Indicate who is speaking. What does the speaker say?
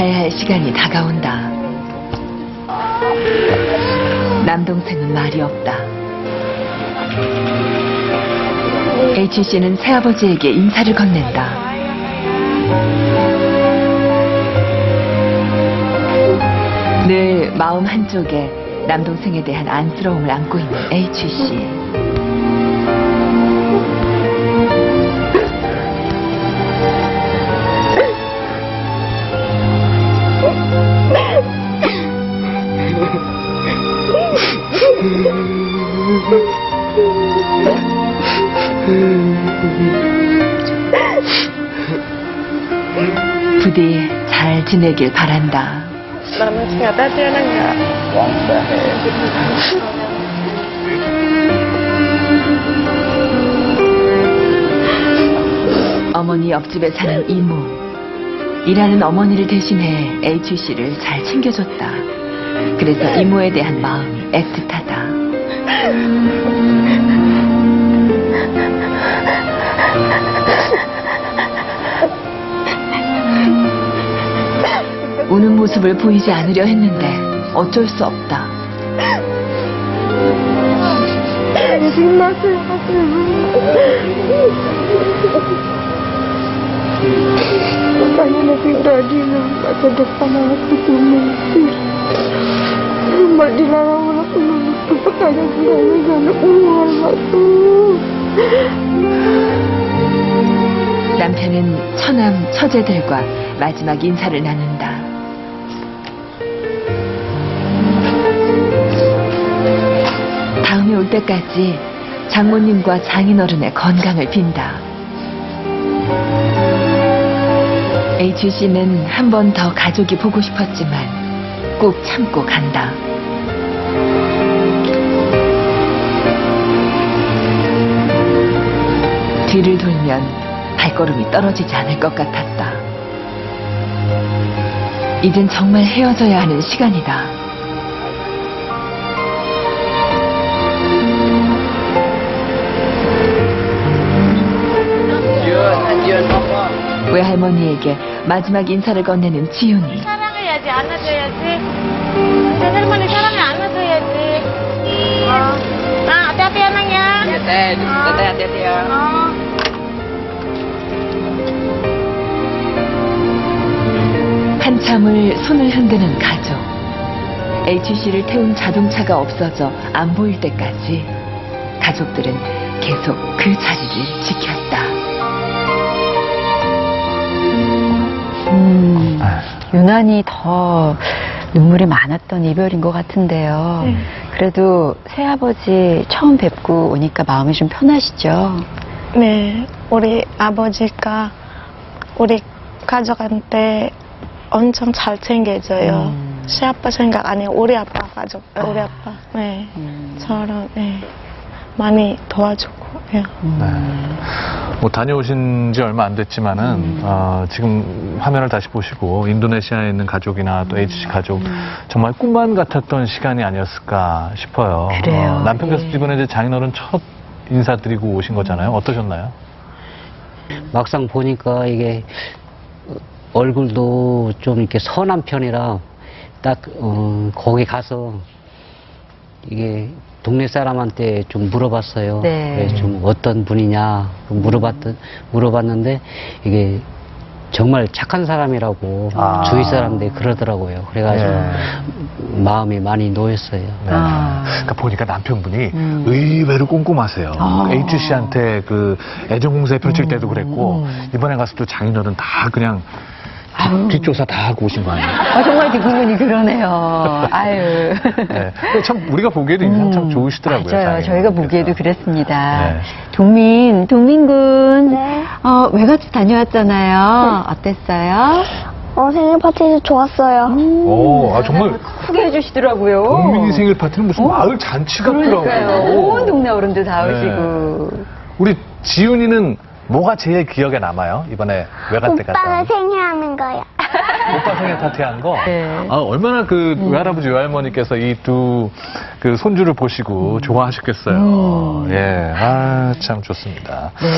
Speaker 1: 가야 할 시간이 다가온다. 남동생은 말이 없다. H씨는 새아버지에게 인사를 건넨다. 늘 마음 한쪽에 남동생에 대한 안쓰러움을 안고 있는 H씨. 부디 잘 지내길 바란다.
Speaker 2: Ternyata dia enggak.
Speaker 1: 어머니 옆집에 사는 이모. 일하는 어머니를 대신해 H씨를 잘 챙겨줬다. 그래서 이모에 대한 마음이 애틋하다. 우는 모습을 보이지 않으려 했는데 어쩔 수 없다.
Speaker 2: Uang aku.
Speaker 1: 남편은 처남 처제들과 마지막 인사를 나눈다. 다음에 올 때까지 장모님과 장인어른의 건강을 빈다. H씨는 한 번 더 가족이 보고 싶었지만 꼭 참고 간다. 뒤를 돌면 발걸음이 떨어지지 않을 것 같았다. 이젠 정말 헤어져야 하는 시간이다. 외할머니에게 마지막 인사를 건네는 지훈이.
Speaker 2: 사랑해야지 안아줘야지. 할머니 사랑해 안아줘야지. 어. 아, anaknya.
Speaker 3: Ya teh, teteh hati-hati ya.
Speaker 2: 어.
Speaker 1: 한참을 손을 흔드는 가족. H씨를 태운 자동차가 없어져 안 보일 때까지 가족들은 계속 그 자리를 지켰다.
Speaker 4: 음, 유난히 더 눈물이 많았던 이별인 것 같은데요.
Speaker 2: 네.
Speaker 4: 그래도 새아버지 처음 뵙고 오니까 마음이 좀 편하시죠?
Speaker 2: 네, 우리 아버지가 우리 가족한테 엄청 잘 챙겨줘요.
Speaker 4: 음.
Speaker 2: 시아빠 생각 아니에요. 우리 아빠 가족,
Speaker 4: 아.
Speaker 2: 우리 아빠. 네,
Speaker 4: 음.
Speaker 2: 저를 네, 많이 도와주고. 요
Speaker 4: 음.
Speaker 5: 뭐 다녀오신 지 얼마 안 됐지만은
Speaker 4: 음.
Speaker 5: 어, 지금 화면을 다시 보시고 인도네시아에 있는 가족이나
Speaker 4: 음.
Speaker 5: 또 H씨 가족 정말 꿈만 같았던 시간이 아니었을까 싶어요.
Speaker 4: 그래요.
Speaker 5: 어, 남편께서
Speaker 4: 예.
Speaker 5: 이번에 이제 장인어른 첫 인사드리고 오신 거잖아요. 어떠셨나요?
Speaker 3: 막상 보니까 이게 어, 얼굴도 좀 이렇게 선한 편이라 딱 어, 거기 가서 이게 동네 사람한테 좀 물어봤어요.
Speaker 4: 네.
Speaker 3: 그래서 좀 어떤 분이냐 물어봤던 물어봤는데 이게 정말 착한 사람이라고
Speaker 5: 아.
Speaker 3: 주위 사람들이 그러더라고요. 그래가지고
Speaker 5: 예.
Speaker 3: 마음이 많이 놓였어요.
Speaker 5: 네.
Speaker 4: 아.
Speaker 5: 그러니까 보니까 남편분이
Speaker 4: 음.
Speaker 5: 의외로 꼼꼼하세요.
Speaker 4: 아.
Speaker 5: H씨한테 그 애정 공세 펼칠 때도 그랬고
Speaker 4: 음.
Speaker 5: 이번에 가서 또 장인어른 다 그냥 뒷조사 다 하고 오신 거 아니에요?
Speaker 4: 아, 정말 보니 그러네요. 아유.
Speaker 5: 네. 참 우리가 보기에도 인상 참
Speaker 4: 음,
Speaker 5: 좋으시더라고요.
Speaker 4: 맞아요. 저희가 보기에도 그랬습니다.
Speaker 5: 네.
Speaker 4: 동민, 동민군.
Speaker 6: 네.
Speaker 4: 어, 외갓집 다녀왔잖아요. 어땠어요?
Speaker 6: 어, 생일 파티 좋았어요.
Speaker 5: 오, 아, 정말
Speaker 4: 크게 해주시더라고요.
Speaker 5: 국민이 생일 파티는 무슨
Speaker 4: 어?
Speaker 5: 마을 잔치. 같더라고요.
Speaker 4: 온 동네 어른들 다
Speaker 5: 네.
Speaker 4: 오시고.
Speaker 5: 우리 지훈이는 뭐가 제일 기억에 남아요? 이번에 외갓 때
Speaker 6: 오빠가
Speaker 5: 갔다.
Speaker 6: 생일하는 거야.
Speaker 5: 오빠 생일 파티한 거?
Speaker 4: 네.
Speaker 5: 아, 얼마나 그 외할아버지 외할머니께서 이 두 그 손주를 보시고 좋아하셨겠어요.
Speaker 4: 음.
Speaker 5: 예, 아, 참 좋습니다.
Speaker 4: 네.